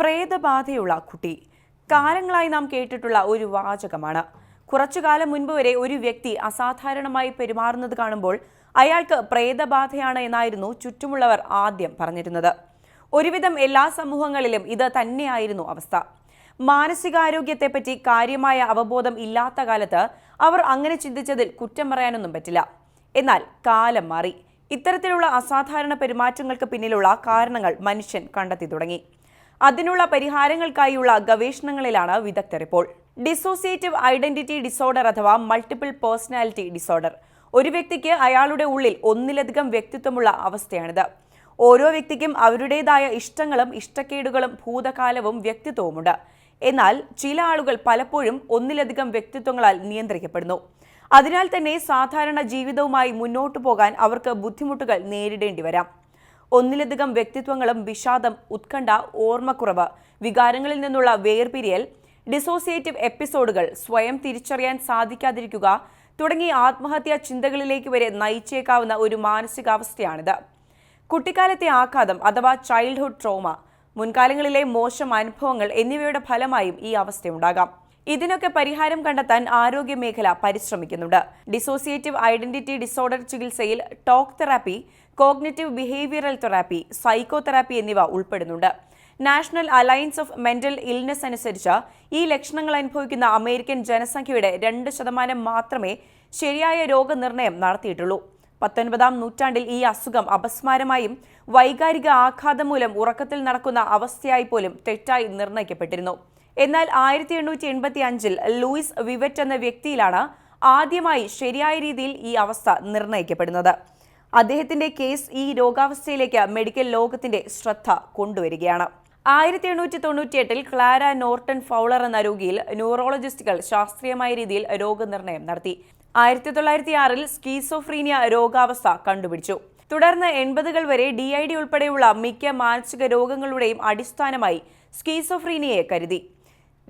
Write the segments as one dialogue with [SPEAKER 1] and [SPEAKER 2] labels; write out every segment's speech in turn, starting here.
[SPEAKER 1] പ്രേതബാധയുള്ള കുട്ടി. കാലങ്ങളായി നാം കേട്ടിട്ടുള്ള ഒരു വാചകമാണ്. കുറച്ചു കാലം മുൻപ് വരെ ഒരു വ്യക്തി അസാധാരണമായി പെരുമാറുന്നത് കാണുമ്പോൾ അയാൾക്ക് പ്രേതബാധയാണ് എന്നായിരുന്നു ചുറ്റുമുള്ളവർ ആദ്യം പറഞ്ഞിരുന്നത്. ഒരുവിധം എല്ലാ സമൂഹങ്ങളിലും ഇത് തന്നെയായിരുന്നു അവസ്ഥ. മാനസികാരോഗ്യത്തെപ്പറ്റി കാര്യമായ അവബോധം ഇല്ലാത്ത കാലത്ത് അവർ അങ്ങനെ ചിന്തിച്ചതിൽ കുറ്റം പറയാനൊന്നും പറ്റില്ല. എന്നാൽ കാലം മാറി. ഇത്തരത്തിലുള്ള അസാധാരണ പെരുമാറ്റങ്ങൾക്ക് പിന്നിലുള്ള കാരണങ്ങൾ മനുഷ്യൻ കണ്ടെത്തി തുടങ്ങി. അതിനുള്ള പരിഹാരങ്ങൾക്കായുള്ള ഗവേഷണങ്ങളിലാണ് വിദഗ്ധർ ഇപ്പോൾ. ഡിസോസിയേറ്റീവ് ഐഡന്റിറ്റി ഡിസോർഡർ അഥവാ മൾട്ടിപ്പിൾ പേഴ്സണാലിറ്റി ഡിസോർഡർ. ഒരു വ്യക്തിക്ക് അയാളുടെ ഉള്ളിൽ ഒന്നിലധികം വ്യക്തിത്വമുള്ള അവസ്ഥയാണിത്. ഓരോ വ്യക്തിക്കും അവരുടേതായ ഇഷ്ടങ്ങളും ഇഷ്ടക്കേടുകളും ഭൂതകാലവും വ്യക്തിത്വവുമുണ്ട്. എന്നാൽ ചില ആളുകൾ പലപ്പോഴും ഒന്നിലധികം വ്യക്തിത്വങ്ങളാൽ നിയന്ത്രിക്കപ്പെടുന്നു. അതിനാൽ തന്നെ സാധാരണ ജീവിതവുമായി മുന്നോട്ടു പോകാൻ അവർക്ക് ബുദ്ധിമുട്ടുകൾ നേരിടേണ്ടി വരാം. ഒന്നിലധികം വ്യക്തിത്വങ്ങളും വിഷാദം ഉത്കണ്ഠ ഓർമ്മക്കുറവ് വികാരങ്ങളിൽ നിന്നുള്ള വേർപിരിയൽ ഡിസോസിയേറ്റീവ് എപ്പിസോഡുകൾ സ്വയം തിരിച്ചറിയാൻ സാധിക്കാതിരിക്കുക തുടങ്ങി ആത്മഹത്യാ ചിന്തകളിലേക്ക് വരെ നയിച്ചേക്കാവുന്ന ഒരു മാനസികാവസ്ഥയാണിത്. കുട്ടിക്കാലത്തെ ആഘാതം അഥവാ ചൈൽഡ്ഹുഡ് ട്രോമ മുൻകാലങ്ങളിലെ മോശം അനുഭവങ്ങൾ എന്നിവയുടെ ഫലമായും ഈ അവസ്ഥയുണ്ടാകാം. ഇതിനൊക്കെ പരിഹാരം കണ്ടെത്താൻ ആരോഗ്യ മേഖല പരിശ്രമിക്കുന്നുണ്ട്. ഡിസോസിയേറ്റീവ് ഐഡന്റിറ്റി ഡിസോർഡർ ചികിത്സയിൽ talk therapy cognitive behavioural therapy psychotherapy എന്നിവ ഉൾപ്പെടുന്നുണ്ട്. National alliance of mental illness അനുസരിച്ച് ഈ ലക്ഷണങ്ങൾ അനുഭവിക്കുന്ന അമേരിക്കൻ ജനസംഖ്യയുടെ രണ്ട് ശതമാനം മാത്രമേ ശരിയായ രോഗനിർണയം നടത്തിയിട്ടുള്ളൂ. പത്തൊൻപതാം നൂറ്റാണ്ടിൽ ഈ അസുഖം അപസ്മാരമായും വൈകാരിക ആഘാതം മൂലം ഉറക്കത്തിൽ നടക്കുന്ന അവസ്ഥയായി പോലും തെറ്റായി നിർണയിക്കപ്പെട്ടിരുന്നു എന്നാൽ ആയിരത്തി എണ്ണൂറ്റി എൺപത്തി അഞ്ചിൽ ലൂയിസ് വിവറ്റ് എന്ന വ്യക്തിയിലാണ് ആദ്യമായി ശരിയായ രീതിയിൽ ഈ അവസ്ഥ നിർണയിക്കപ്പെടുന്നത്. അദ്ദേഹത്തിന്റെ കേസ് ഈ രോഗാവസ്ഥയിലേക്ക് മെഡിക്കൽ ലോകത്തിന്റെ ശ്രദ്ധ കൊണ്ടുവരികയാണ്. ആയിരത്തി എണ്ണൂറ്റി തൊണ്ണൂറ്റിയെട്ടിൽ ക്ലാര നോർട്ടൺ ഫൗളർ എന്ന രോഗിയിൽ ന്യൂറോളജിസ്റ്റുകൾ ശാസ്ത്രീയമായ രീതിയിൽ രോഗനിർണയം നടത്തി. ആയിരത്തി തൊള്ളായിരത്തി ആറിൽ സ്കീസോഫ്രീനിയ രോഗാവസ്ഥ കണ്ടുപിടിച്ചു. തുടർന്ന് എൺപതുകൾ വരെ ഡി ഐ ഡി ഉൾപ്പെടെയുള്ള മിക്ക മാനസിക രോഗങ്ങളുടെയും അടിസ്ഥാനമായി സ്കീസോഫ്രീനിയയെ കരുതി.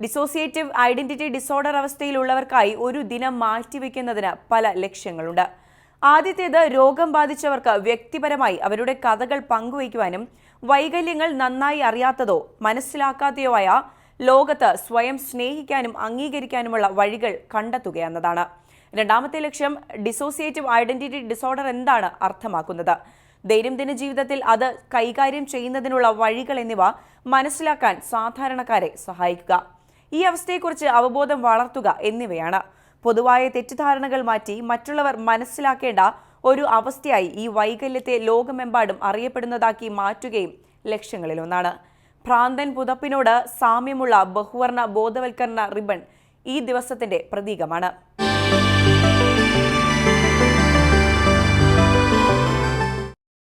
[SPEAKER 1] ഡിസോസിയേറ്റീവ് ഐഡന്റിറ്റി ഡിസോർഡർ അവസ്ഥയിലുള്ളവർക്കായി ഒരു ദിനം മാറ്റിവെക്കുന്നതിന് പല ലക്ഷ്യങ്ങളുണ്ട്. ആദ്യത്തേത് രോഗം ബാധിച്ചവർക്ക് വ്യക്തിപരമായി അവരുടെ കഥകൾ പങ്കുവയ്ക്കുവാനും വൈകല്യങ്ങൾ നന്നായി അറിയാത്തതോ മനസ്സിലാക്കാത്തയോ ആയ ലോകത്ത് സ്വയം സ്നേഹിക്കാനും അംഗീകരിക്കാനുമുള്ള വഴികൾ കണ്ടെത്തുക എന്നതാണ്. രണ്ടാമത്തെ ലക്ഷ്യം ഡിസോസിയേറ്റീവ് ഐഡന്റിറ്റി ഡിസോർഡർ എന്താണ് അർത്ഥമാക്കുന്നത്? ദൈനംദിന ജീവിതത്തിൽ അത് കൈകാര്യം ചെയ്യുന്നതിനുള്ള വഴികൾ എന്നിവ മനസ്സിലാക്കാൻ സാധാരണക്കാരെ സഹായിക്കുക. ഈ അവസ്ഥയെക്കുറിച്ച് അവബോധം വളർത്തുക എന്നിവയാണ്. പൊതുവായ തെറ്റിദ്ധാരണകൾ മാറ്റി മറ്റുള്ളവർ മനസ്സിലാക്കേണ്ട ഒരു അവസ്ഥയായി ഈ വൈകല്യത്തെ ലോകമെമ്പാടും അറിയപ്പെടുന്നതാക്കി മാറ്റുകയും ലക്ഷ്യങ്ങളിലൊന്നാണ്. ഭ്രാന്തൻ പുതപ്പിനോട് സാമ്യമുള്ള ബഹുവർണ ബോധവൽക്കരണ റിബൺ ഈ ദിവസത്തിന്റെ പ്രതീകമാണ്.